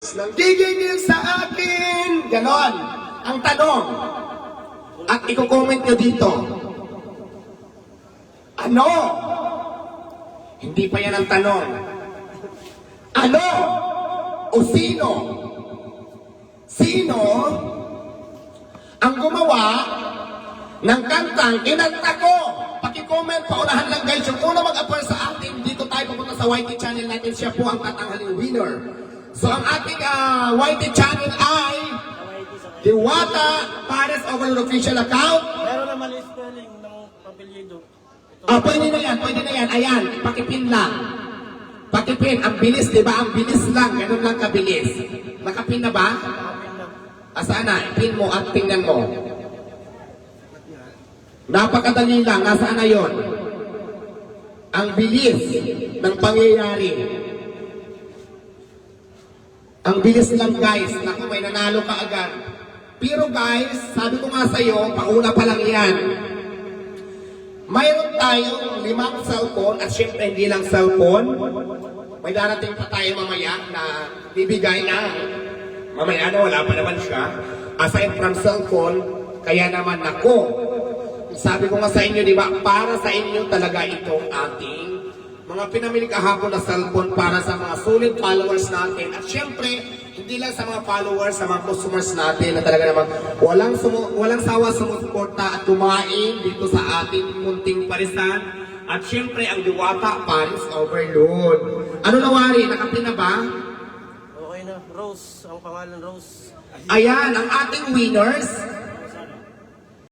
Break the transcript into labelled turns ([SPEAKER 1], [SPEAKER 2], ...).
[SPEAKER 1] ng gigigil sa akin. Ganon. Ang tanong. At i-comment nyo dito. Ano? Hindi pa yan ang tanong. Ano? O sino? Sino ang gumawa ng kantang kinanta ko? Paki-comment, paunahan lang guys. Yung una mag-apply sa atin, dito tayo pupunta sa YT channel natin. Siya po ang tatanghaling winner. So ang ating ah, YT channel ay Diwata Pares Overload Official Account.
[SPEAKER 2] Meron na mali spelling ng apelyido.
[SPEAKER 1] Ah, pwede na yan, pwede na yan. Ayan, pakipin lang. Pakipin, ang bilis, di ba? Ang bilis lang, ganun lang kabilis. Nakapin na ba?
[SPEAKER 2] Kapin lang.
[SPEAKER 1] Asaan na? Pin mo at tingnan mo. Napakadali lang. Nasaan na yon? Ang bilis ng pangyayari. Ang bilis lang guys. Naku, may nanalo ka agad. Pero guys, sabi ko nga sa'yo, pauna pa lang yan. Mayroon tayong limang cellphone at syempre hindi lang cellphone. May darating pa tayo mamaya na bibigay na Mamaya na wala pa naman siya. Aside from cellphone, kaya naman ako. Sabi ko nga sa inyo, di ba, para sa inyo talaga itong ating mga pinamili kahapon na cellphone para sa mga solid followers natin. At syempre, hindi lang sa mga followers, sa mga customers natin na talaga naman walang, sumu- walang sawa sumusuporta at kumain dito sa ating munting parisan. At syempre, ang Diwata Paris Overload. Ano na, Wari? Nakapin na ba?
[SPEAKER 2] Okay na. Rose. Ang pangalan Rose.
[SPEAKER 1] Ayan, ang ating winners